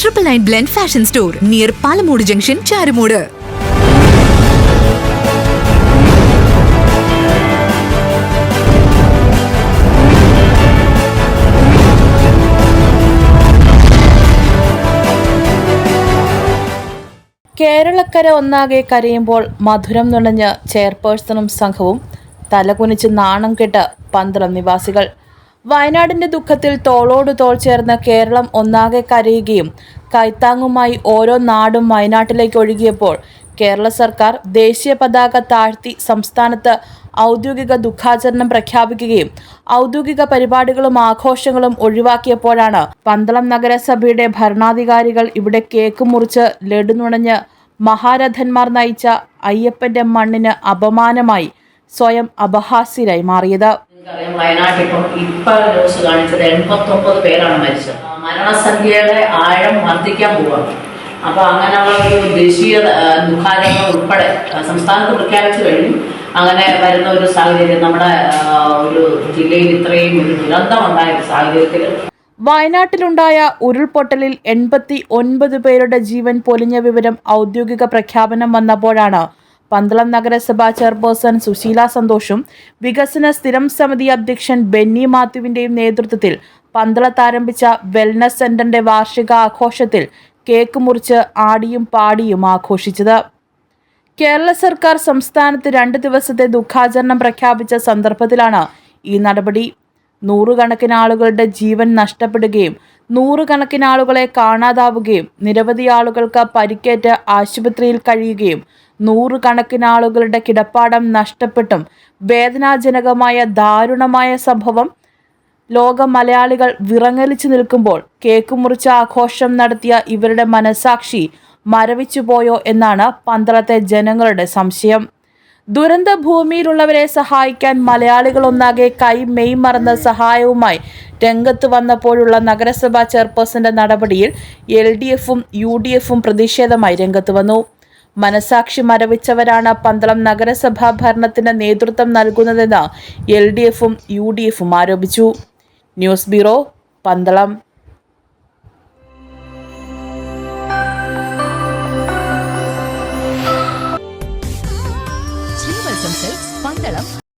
Triple nine blend fashion store near Palamood junction Charummood കേരളക്കര ഒന്നാകെ കരയുമ്പോൾ മധുരം നുണഞ്ഞ് ചെയർപേഴ്സണും സംഘവും തലകുനിച്ച് നാണം കെട്ട് പന്തളം നിവാസികൾ. വയനാടിന്റെ ദുഃഖത്തിൽ തോളോട് തോൾ ചേർന്ന കേരളം ഒന്നാകെ കരയുകയും കൈത്താങ്ങുമായി ഓരോ നാടും വയനാട്ടിലേക്ക് ഒഴുകിയപ്പോൾ കേരള സർക്കാർ ദേശീയ പതാക താഴ്ത്തി സംസ്ഥാനത്ത് ഔദ്യോഗിക ദുഃഖാചരണം പ്രഖ്യാപിക്കുകയും ഔദ്യോഗിക പരിപാടികളും ആഘോഷങ്ങളും ഒഴിവാക്കിയപ്പോഴാണ് പന്തളം നഗരസഭയുടെ ഭരണാധികാരികൾ ഇവിടെ കേക്ക് മുറിച്ച് ലഡു നുണഞ്ഞ് മഹാരഥന്മാർ നയിച്ച അയ്യപ്പന്റെ മണ്ണിന് അപമാനമായി സ്വയം അപഹാസ്യരായി മാറിയത്. നിങ്ങൾക്കറിയാം വയനാട്ടിൽ ഇപ്പം ഇപ്പൊ ന്യൂസ് കാണിച്ചത് എൺപത്തൊമ്പത് പേരാണ് മരിച്ചത്. മരണസംഖ്യയുടെ ആഴം വർദ്ധിക്കാൻ പോവാണ്. അപ്പൊ അങ്ങനെയുള്ള ഒരു ദേശീയ ദുഃഖാചരണം ഉൾപ്പെടെ സംസ്ഥാനത്ത് പ്രഖ്യാപിച്ചു കഴിഞ്ഞു. അങ്ങനെ വരുന്ന ഒരു സാഹചര്യം നമ്മുടെ ഒരു ജില്ലയിൽ ഇത്രയും ഒരു ദുരന്തം ഉണ്ടായ സാഹചര്യത്തിൽ വയനാട്ടിലുണ്ടായ ഉരുൾപൊട്ടലിൽ എൺപത്തി ഒൻപത് പേരുടെ ജീവൻ പൊലിഞ്ഞ വിവരം ഔദ്യോഗിക പ്രഖ്യാപനം വന്നപ്പോഴാണ് പന്തളം നഗരസഭാ ചെയർപേഴ്സൺ സുശീല സന്തോഷും വികസന സ്ഥിരം സമിതി അധ്യക്ഷൻ ബെന്നി മാത്യുവിന്റെയും നേതൃത്വത്തിൽ പന്തളത്ത് ആരംഭിച്ച വെൽനസ് സെന്ററിന്റെ വാർഷിക ആഘോഷത്തിൽ കേക്ക് മുറിച്ച് ആടിയും പാടിയും ആഘോഷിച്ചത്. കേരള സർക്കാർ സംസ്ഥാനത്ത് രണ്ട് ദിവസത്തെ ദുഃഖാചരണം പ്രഖ്യാപിച്ച സന്ദർഭത്തിലാണ് ഈ നടപടി. നൂറുകണക്കിന് ആളുകളുടെ ജീവൻ നഷ്ടപ്പെടുകയും നൂറുകണക്കിന് ആളുകളെ കാണാതാവുകയും നിരവധി ആളുകൾക്ക് പരിക്കേറ്റ് ആശുപത്രിയിൽ കഴിയുകയും നൂറുകണക്കിന് ആളുകളുടെ കിടപ്പാടം നഷ്ടപ്പെട്ടും വേദനാജനകമായ ദാരുണമായ സംഭവം ലോക മലയാളികൾ വിറങ്ങലിച്ചു നിൽക്കുമ്പോൾ കേക്ക് മുറിച്ച ആഘോഷം നടത്തിയ ഇവരുടെ മനസാക്ഷി മരവിച്ചുപോയോ എന്നാണ് പന്തളത്തെ ജനങ്ങളുടെ സംശയം. ദുരന്ത ഭൂമിയിലുള്ളവരെ സഹായിക്കാൻ മലയാളികൾ ഒന്നാകെ കൈ മെയ് മറന്ന സഹായവുമായി രംഗത്ത് വന്നപ്പോഴുള്ള നഗരസഭാ ചെയർപേഴ്സന്റെ നടപടിയിൽ എൽ ഡി എഫും യു ഡി എഫും പ്രതിഷേധമായി രംഗത്ത് വന്നു. മനസാക്ഷി മരവിച്ചവരാണ് പന്തളം നഗരസഭാ ഭരണത്തിന് നേതൃത്വം നൽകുന്നതെന്ന് എൽ ഡി എഫും യു ഡി എഫും ആരോപിച്ചു. News bureau Pandalam. Selam.